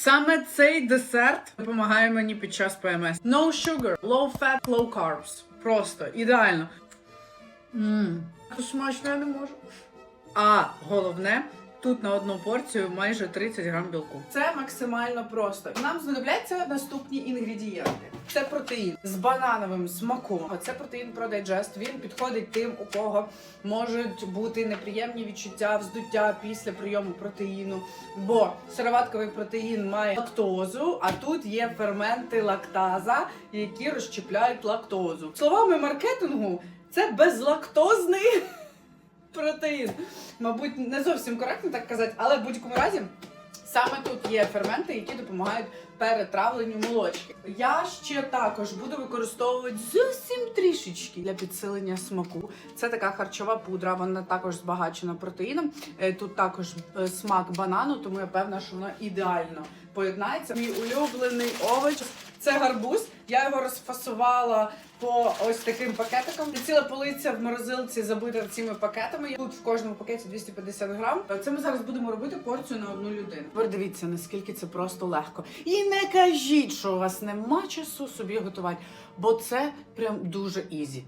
Саме цей десерт допомагає мені під час ПМС. No sugar, low fat, low carbs. Просто ідеально. Ммм, смачно я не можу. А головне, тут на одну порцію майже 30 грам білку. Це максимально просто. Нам знадобляться наступні інгредієнти. Це протеїн з банановим смаком. Це протеїн ProDigest. Він підходить тим, у кого можуть бути неприємні відчуття вздуття після прийому протеїну. Бо сироватковий протеїн має лактозу, а тут є ферменти лактаза, які розщепляють лактозу. Словами маркетингу, це безлактозний протеїн. Мабуть, не зовсім коректно так казати, але в будь-якому разі. Саме тут є ферменти, які допомагають перетравленню молочки. Я ще також буду використовувати зовсім трішечки для підсилення смаку. Це така харчова пудра, вона також збагачена протеїном. Е, Тут також е, смак банану, тому я певна, що вона ідеально поєднається. Мій улюблений овоч це гарбуз. Я його розфасувала по ось таким пакетикам. Ціла полиця в морозилці забита цими пакетами. Тут в кожному пакеті 250 грам. Це ми зараз будемо робити порцію на одну людину. Тепер дивіться, наскільки це просто легко. І не кажіть, що у вас нема часу собі готувати, бо це прям дуже ізі.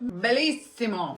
Беліссимо!